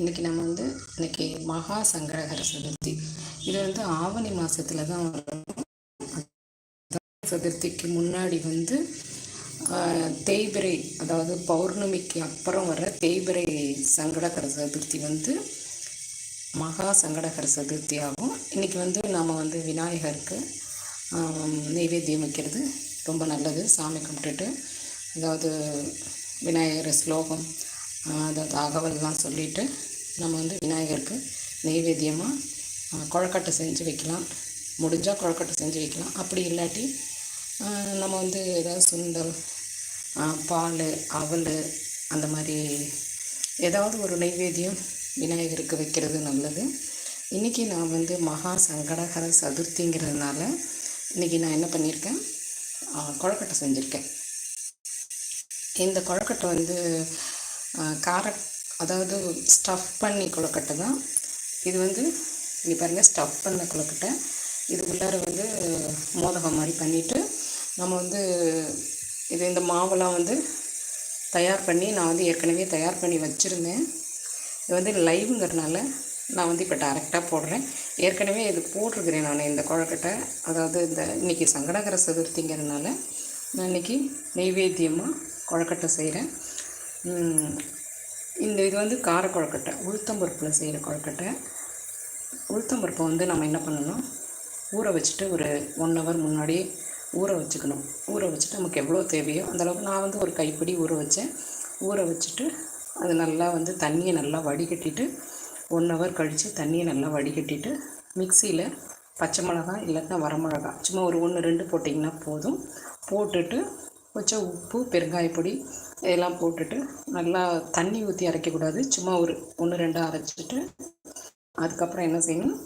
இன்றைக்கி நம்ம வந்து இன்றைக்கி மகா சங்கடகர சதுர்த்தி. இது வந்து ஆவணி மாதத்தில் தான் வரும். சதுர்த்திக்கு முன்னாடி வந்து தேய்பிரை அதாவது பௌர்ணமிக்கு அப்புறம் வர தேய்பிரை சங்கடகர சதுர்த்தி வந்து மகா சங்கடகர சதுர்த்தி ஆகும். இன்றைக்கி வந்து நாம் வந்து விநாயகருக்கு நெய்வேத்தியம் வைக்கிறது ரொம்ப நல்லது. சாமி கும்பிட்டுட்டு அதாவது விநாயகர் ஸ்லோகம் அதை தகவல்லாம் சொல்லிவிட்டு நம்ம வந்து விநாயகருக்கு நெய்வேத்தியமாக குழக்கட்டை செஞ்சு வைக்கலாம். முடிஞ்சால் குழக்கட்டை செஞ்சு வைக்கலாம். அப்படி இல்லாட்டி நம்ம வந்து ஏதாவது சுண்டல் பால் அவல் அந்த மாதிரி ஏதாவது ஒரு நெய்வேத்தியம் விநாயகருக்கு வைக்கிறது நல்லது. இன்றைக்கி நான் வந்து மகா சங்கடகர சதுர்த்திங்கிறதுனால இன்றைக்கி நான் என்ன பண்ணியிருக்கேன்? குழக்கட்டை செஞ்சுருக்கேன். இந்த குழக்கட்டை வந்து கார அதாவது ஸ்டஃப் பண்ணி கொழுக்கட்டை தான். இது வந்து இங்கே பாருங்கள் ஸ்டஃப் பண்ண கொழுக்கட்டை. இது உள்ளார வந்து மோதகம் மாதிரி பண்ணிவிட்டு நம்ம வந்து இது இந்த மாவெல்லாம் வந்து தயார் பண்ணி நான் வந்து ஏற்கனவே தயார் பண்ணி வச்சுருந்தேன். இது வந்து லைவுங்கிறதுனால நான் வந்து இப்போ டேரெக்டாக போடுறேன். ஏற்கனவே இது போட்டிருக்கிறேன் நான் இந்த கொழக்கட்டை. அதாவது இந்த இன்றைக்கி சங்கடகர சதுர்த்திங்கிறதுனால நான் இன்றைக்கி நெய்வேத்தியமாக கொழக்கட்டை செய்கிறேன் இந்த இது வந்து கார கொழக்கட்டை உளுத்தம்பருப்பில் செய்கிற கொழக்கட்டை. உளுத்தம்பருப்பை வந்து நம்ம என்ன பண்ணணும்? ஊற வச்சுட்டு ஒரு ஒன் ஹவர் முன்னாடியே ஊற வச்சுக்கணும். ஊற வச்சுட்டு நமக்கு எவ்வளோ தேவையோ அந்தளவுக்கு நான் வந்து ஒரு கைப்பிடி ஊற வச்சேன். ஊற வச்சுட்டு அது நல்லா வந்து தண்ணியை நல்லா வடிகட்டிட்டு ஒன் ஹவர் கழித்து தண்ணியை நல்லா வடிகட்டிட்டு மிக்சியில் பச்சை மிளகா இல்லைன்னா வரமிளகா சும்மா ஒரு ஒன்று ரெண்டு போட்டிங்கன்னா போதும். போட்டுட்டு கொஞ்சம் உப்பு பெருங்காயப்பொடி இதெல்லாம் போட்டுட்டு நல்லா தண்ணி ஊற்றி அரைக்கக்கூடாது. சும்மா ஒரு ஒன்று ரெண்டாக அரைச்சிட்டு அதுக்கப்புறம் என்ன செய்யணும்?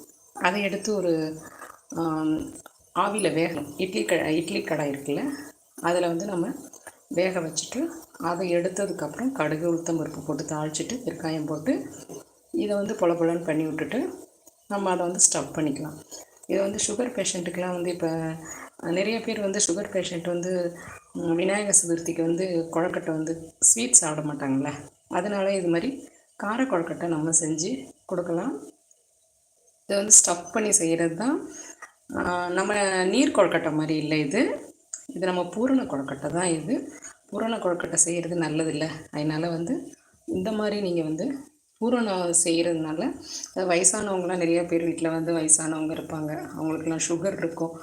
அதை எடுத்து ஒரு ஆவியில் வேகணும். இட்லி க இட்லி கடை இருக்குல்ல அதில் வந்து நம்ம வேக வச்சுட்டு அதை எடுத்ததுக்கப்புறம் கடுகு உளுத்தம் பருப்பு போட்டு தாளிச்சிட்டு பெருக்காயம் போட்டு இதை வந்து பொல பொலன்னு பண்ணி விட்டுட்டு நம்ம அதை வந்து ஸ்டப் பண்ணிக்கலாம். இதை வந்து சுகர் பேஷண்ட்டுக்கெலாம் வந்து இப்போ நிறைய பேர் வந்து சுகர் பேஷண்ட் வந்து விநாயகர் சதுர்த்திக்கு வந்து கொழக்கட்டை வந்து ஸ்வீட் சாப்பிட மாட்டாங்கள்ல அதனால இது மாதிரி கார கொழக்கட்டை நம்ம செஞ்சு கொடுக்கலாம். இதை வந்து ஸ்டஃப் பண்ணி செய்கிறது தான் நம்ம நீர் கொழக்கட்டை மாதிரி இல்லை இது. இது நம்ம பூரண கொழக்கட்டை தான் இது. பூரண கொழக்கட்டை செய்கிறது நல்லதில்லை. அதனால் வந்து இந்த மாதிரி நீங்கள் வந்து பூரணம் செய்கிறதுனால வயசானவங்களாம் நிறைய பேர் வீட்டில் வந்து வயசானவங்க இருப்பாங்க. அவங்களுக்குலாம் சுகர் இருக்கும்.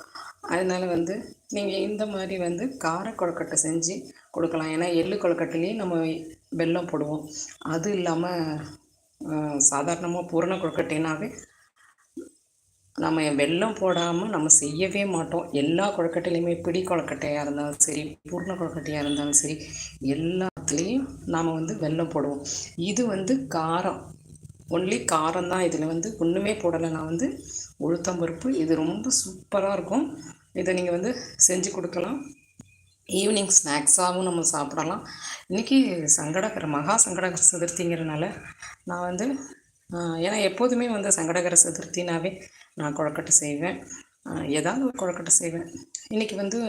அதனால் வந்து நீங்கள் இந்த மாதிரி வந்து கார கொழுக்கட்டை செஞ்சு கொடுக்கலாம். ஏன்னா எள்ளு கொழுக்கட்டைலேயும் நம்ம வெல்லம் போடுவோம். அது இல்லாமல் சாதாரணமாக பூரண கொழுக்கட்டைனாவே நம்ம வெல்லம் போடாமல் நம்ம செய்யவே மாட்டோம். எல்லா கொழுக்கட்டையிலையுமே பிடி கொழுக்கட்டையாக இருந்தாலும் சரி பூர்ண கொழுக்கட்டையாக இருந்தாலும் சரி எல்லாத்துலேயும் நாம் வந்து வெல்லம் போடுவோம். இது வந்து காரம். ஒன்லி காரம் தான் இதில் வந்து ஒன்றுமே போடலை. நான் வந்து உளுத்தம்பருப்பு இது ரொம்ப சூப்பராக இருக்கும். இதை நீங்கள் வந்து செஞ்சு கொடுக்கலாம். ஈவினிங் ஸ்நாக்ஸாகவும் நம்ம சாப்பிடலாம். இன்றைக்கி சங்கடகர மகா சங்கடகர சதுர்த்திங்கிறனால நான் வந்து ஏன்னா எப்போதுமே வந்து சங்கடகர சதுர்த்தினாவே நான் குழக்கட்டை செய்வேன். ஏதாவது ஒரு குழக்கட்டை செய்வேன். இன்றைக்கி வந்து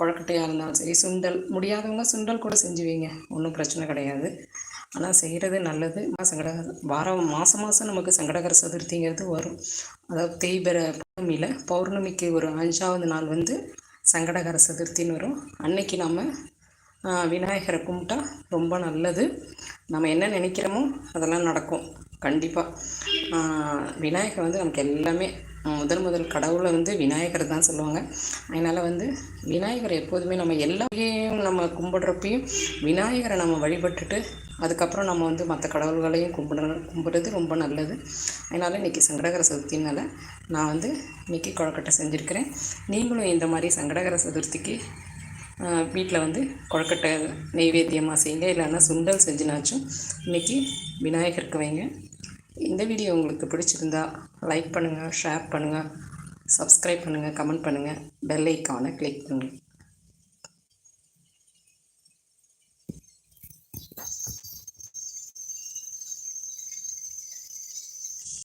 குழக்கட்டையாக இருந்தாலும் சரி சுண்டல். முடியாதவங்க சுண்டல் கூட செஞ்சு வைங்க ஒன்றும் பிரச்சனை கிடையாது. ஆனால் செய்கிறது நல்லது. சங்கடகர வாரம் மாதம் மாதம் நமக்கு சங்கடகர சதுர்த்திங்கிறது வரும். அதாவது தேய்பிர பௌர்ணமியில் பௌர்ணமிக்கு ஒரு அஞ்சாவது நாள் வந்து சங்கடகர சதுர்த்தின்னு வரும். அன்னைக்கு நம்ம விநாயகரை கும்பிட்டா ரொம்ப நல்லது. நம்ம என்ன நினைக்கிறோமோ அதெல்லாம் நடக்கும். கண்டிப்பாக விநாயகர் வந்து நமக்கு எல்லாமே முதல் முதல் கடவுளை வந்து விநாயகர் தான் சொல்லுவாங்க. அதனால் வந்து விநாயகர் எப்போதுமே நம்ம எல்லாமே நம்ம கும்பிட்றப்பையும் விநாயகரை நம்ம வழிபட்டுட்டு அதுக்கப்புறம் நம்ம வந்து மற்ற கடவுள்களையும் கும்பிட கும்பிட்றது ரொம்ப நல்லது. அதனால் இன்றைக்கி சங்கடகர சதுர்த்தினால் நான் வந்து இன்றைக்கி கொழக்கட்டை செஞ்சுருக்கிறேன். நீங்களும் இந்த மாதிரி சங்கடகர சதுர்த்திக்கு வீட்டில் வந்து கொழக்கட்டை நெய்வேத்தியமாக செய்யுங்க. இல்லைன்னா சுண்டல் செஞ்சுனாச்சும் இன்றைக்கி விநாயகருக்கு வைங்க. இந்த வீடியோ உங்களுக்கு பிடிச்சிருந்தா லைக் பண்ணுங்கள் ஷேர் பண்ணுங்கள் சப்ஸ்கிரைப் பண்ணுங்கள் கமெண்ட் பண்ணுங்கள் பெல் ஐக்கானை கிளிக் பண்ணுங்கள்